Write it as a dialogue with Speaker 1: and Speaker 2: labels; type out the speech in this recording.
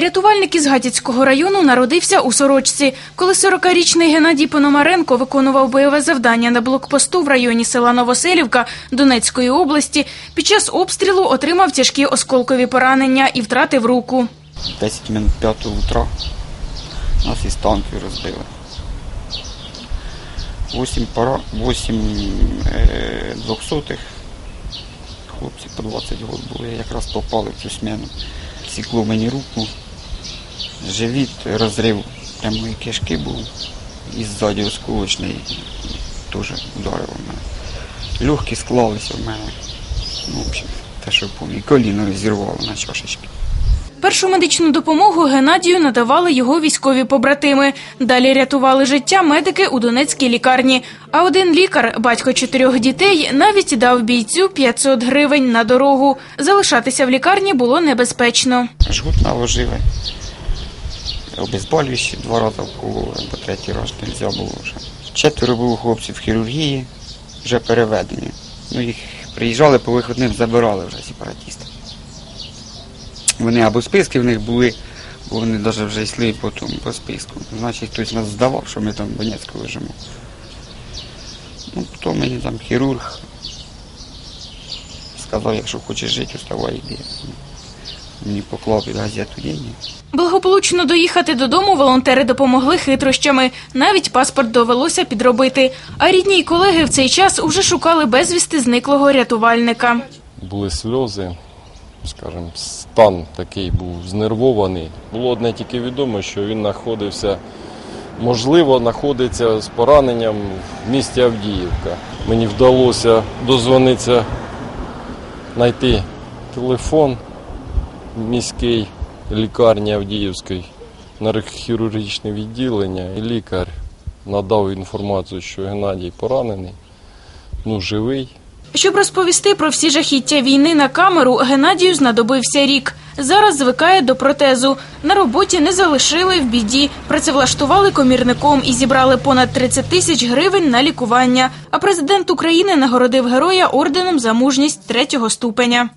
Speaker 1: Рятувальник із Гатяцького району народився у Сорочці. Коли 40-річний Геннадій Пономаренко виконував бойове завдання на блокпосту в районі села Новоселівка Донецької області, під час обстрілу отримав тяжкі осколкові поранення і втратив руку.
Speaker 2: 10 минут 5 утра нас із танків розбили. 8 пара, 8 е, двохсотих. Хлопці по 20 років були, якраз попали в цю смену. Сікло мені руку, живіт, розрив прямої кишки був і ззаді осколочний теж ударило мене. Легкі склалися в мене. Ну, в общем, те, що пам'ятаю. Коліно розірвало на чашечки.
Speaker 1: Першу медичну допомогу Геннадію надавали його військові побратими. Далі рятували життя медики у Донецькій лікарні. А один лікар, батько чотирьох дітей, навіть дав бійцю 500 гривень на дорогу. Залишатися в лікарні було небезпечно.
Speaker 2: Жгут наложили. Обезболюючі два рази вкололи, бо третій раз не можна було вже. Четверо було хлопців хірургії, вже переведені. Ну, їх приїжджали по виходним, забирали вже сепаратісти. Вони або списки в них були, бо вони навіть вже йшли по, тому, по списку. Значить, хтось нас здавав, що ми там в Донецьку лежимо. Ну, потім мені там хірург сказав, якщо хочеш жити, вставай йди. Мені поклав під газету деньги.
Speaker 1: Благополучно доїхати додому волонтери допомогли хитрощами. Навіть паспорт довелося підробити. А рідні й колеги в цей час уже шукали безвісти зниклого рятувальника.
Speaker 3: були сльози, скажімо, стан такий був знервований. Було одне тільки відомо, що він знаходився, можливо, знаходиться з пораненням в місті Авдіївка. Мені вдалося дозвонитися, знайти телефон міський лікарні Авдіївської на хірургічне відділення, і лікар надав інформацію, що Геннадій поранений, ну живий.
Speaker 1: Щоб розповісти про всі жахіття війни на камеру, Геннадію знадобився рік. Зараз звикає до протезу. На роботі не залишили в біді. Працевлаштували комірником і зібрали понад 30 тисяч гривень на лікування. А президент України нагородив героя орденом за мужність третього ступеня.